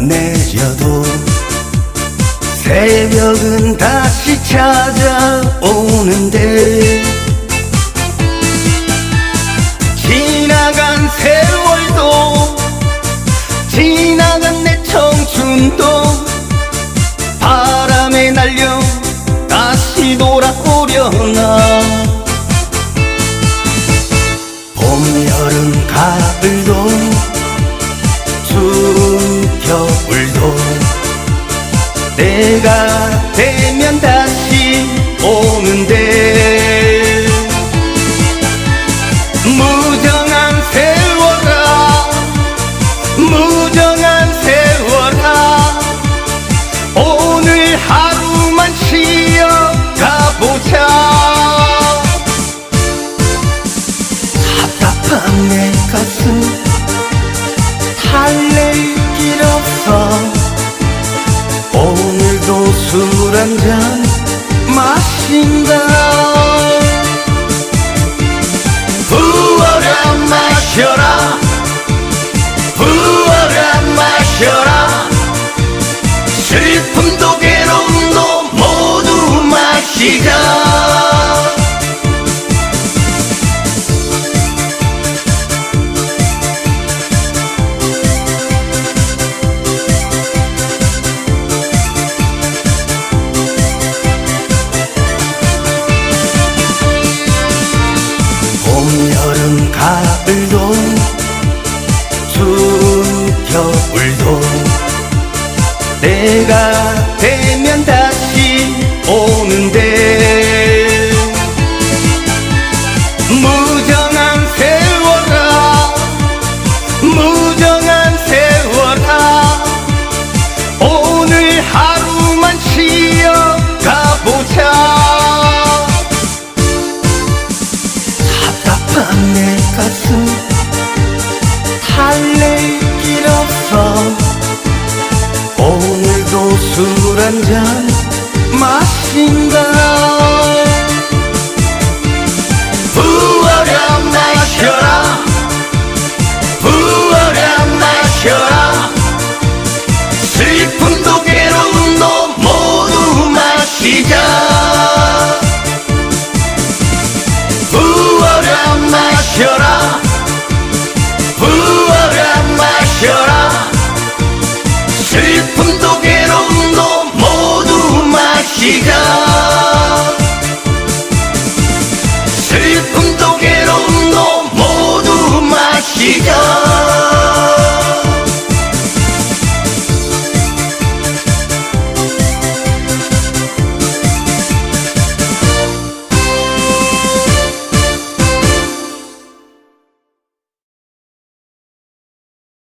내려도 새벽은 다시 찾아오는데 지나간 세월도 지나간 내 청춘도 바람에 날려 다시 돌아오려나. 봄, 여름, 가을도 주 겨울 마 가을도 추운 겨울도. 내가 되면 다시 오는데 무정한 세월아 무정한 세월아. 오늘 하루만 쉬어가 보자. 답답한 내 가슴. 달랠 길 없어. 오늘도 술 한잔 마신다. 부어라 마셔라. 부어라 마셔라. 슬픔도 괴로움도 모두 마시자 마셔라. 부어라 마셔라. 슬픔도 괴로움도 모두 마시자. 슬픔도 괴로움도 모두 마시자